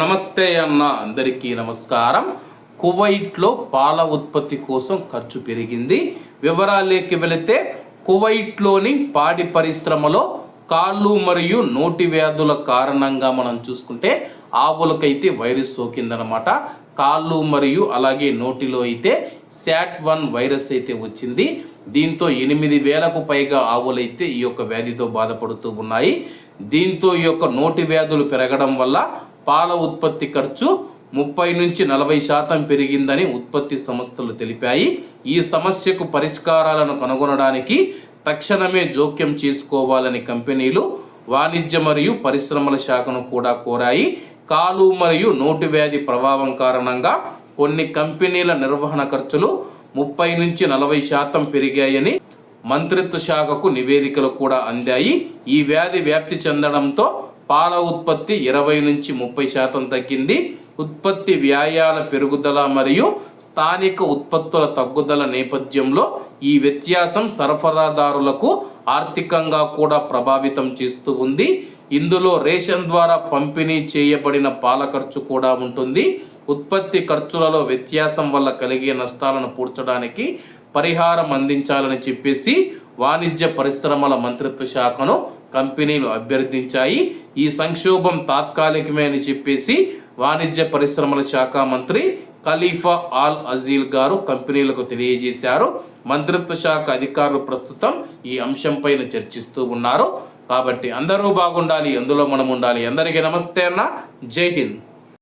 నమస్తే అన్న అందరికీ నమస్కారం. కువైట్లో పాల ఉత్పత్తి కోసం ఖర్చు పెరిగింది. వివరాలేకి వెళితే కువైట్లోని పాడి పరిశ్రమలో కాళ్ళు మరియు నోటి వ్యాధుల కారణంగా మనం చూసుకుంటే ఆవులకైతే వైరస్ సోకిందనమాట కాళ్ళు మరియు అలాగే నోటిలో అయితే శాట్ వన్ వైరస్ అయితే వచ్చింది. దీంతో ఎనిమిది వేలకు పైగా ఆవులైతే ఈ యొక్క వ్యాధితో బాధపడుతూ ఉన్నాయి. దీంతో ఈ యొక్క నోటి వ్యాధులు పెరగడం వల్ల పాల ఉత్పత్తి ఖర్చు ముప్పై నుంచి నలభై శాతం పెరిగిందని ఉత్పత్తి సంస్థలు తెలిపాయి. ఈ సమస్యకు పరిష్కారాలను కనుగొనడానికి తక్షణమే జోక్యం చేసుకోవాలని కంపెనీలు వాణిజ్య మరియు పరిశ్రమల శాఖను కూడా కోరాయి. కాలు మరియు నోటి వ్యాధి ప్రభావం కారణంగా కొన్ని కంపెనీల నిర్వహణ ఖర్చులు ముప్పై నుంచి నలభై శాతం పెరిగాయని మంత్రిత్వ శాఖకు నివేదికలు కూడా అందాయి. ఈ వ్యాధి వ్యాప్తి చెందడంతో పాల ఉత్పత్తి ఇరవై నుంచి ముప్పై శాతం తగ్గింది. ఉత్పత్తి వ్యాయాల పెరుగుదల మరియు స్థానిక ఉత్పత్తుల తగ్గుదల నేపథ్యంలో ఈ వ్యత్యాసం సరఫరాదారులకు ఆర్థికంగా కూడా ప్రభావితం చేస్తూ ఉంది. ఇందులో రేషన్ ద్వారా పంపిణీ చేయబడిన పాల ఖర్చు కూడా ఉంటుంది. ఉత్పత్తి ఖర్చులలో వ్యత్యాసం వల్ల కలిగే నష్టాలను పూడ్చడానికి పరిహారం అందించాలని చెప్పేసి వాణిజ్య పరిశ్రమల మంత్రిత్వ శాఖను కంపెనీలు అభ్యర్థించాయి. ఈ సంక్షోభం తాత్కాలికమే అని చెప్పేసి వాణిజ్య పరిశ్రమల శాఖ మంత్రి ఖలీఫా ఆల్ అజీల్ గారు కంపెనీలకు తెలియజేశారు. మంత్రిత్వ శాఖ అధికారులు ప్రస్తుతం ఈ అంశంపైన చర్చిస్తూ ఉన్నారు. కాబట్టి అందరూ బాగుండాలి అందులో మనం ఉండాలి. అందరికీ నమస్తే అన్న. జై హింద్.